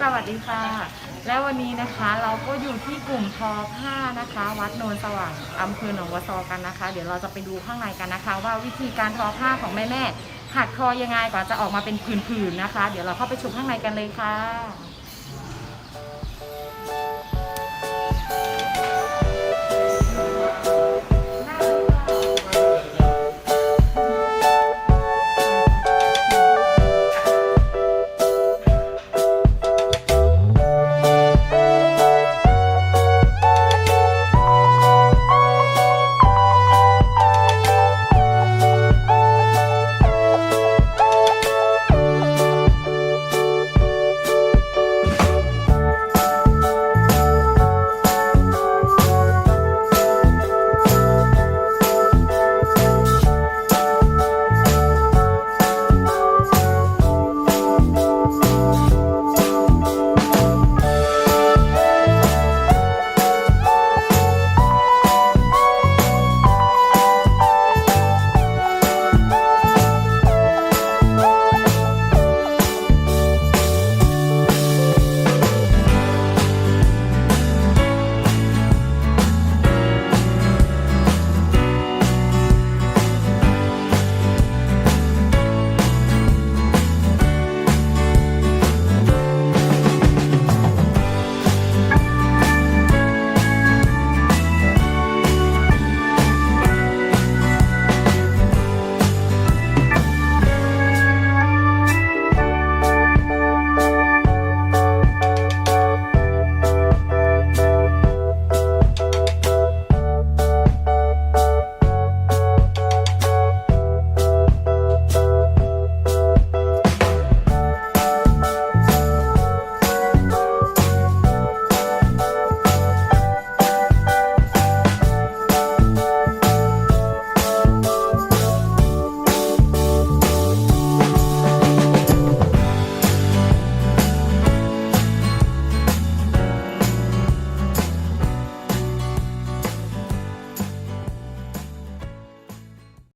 สวัสดีค่ะ และวันนี้นะคะเราก็อยู่ที่กลุ่มทอผ้านะคะ วัดโนนสว่างอำเภอหนองวัวซอกันนะคะ เดี๋ยวเราจะไปดูข้างในกันนะคะ ว่าวิธีการทอผ้าของแม่แม่หัดคอยังไงกว่าจะออกมาเป็นผืนๆนะคะ เดี๋ยวเราเข้าไปชมข้างในกันเลยค่ะ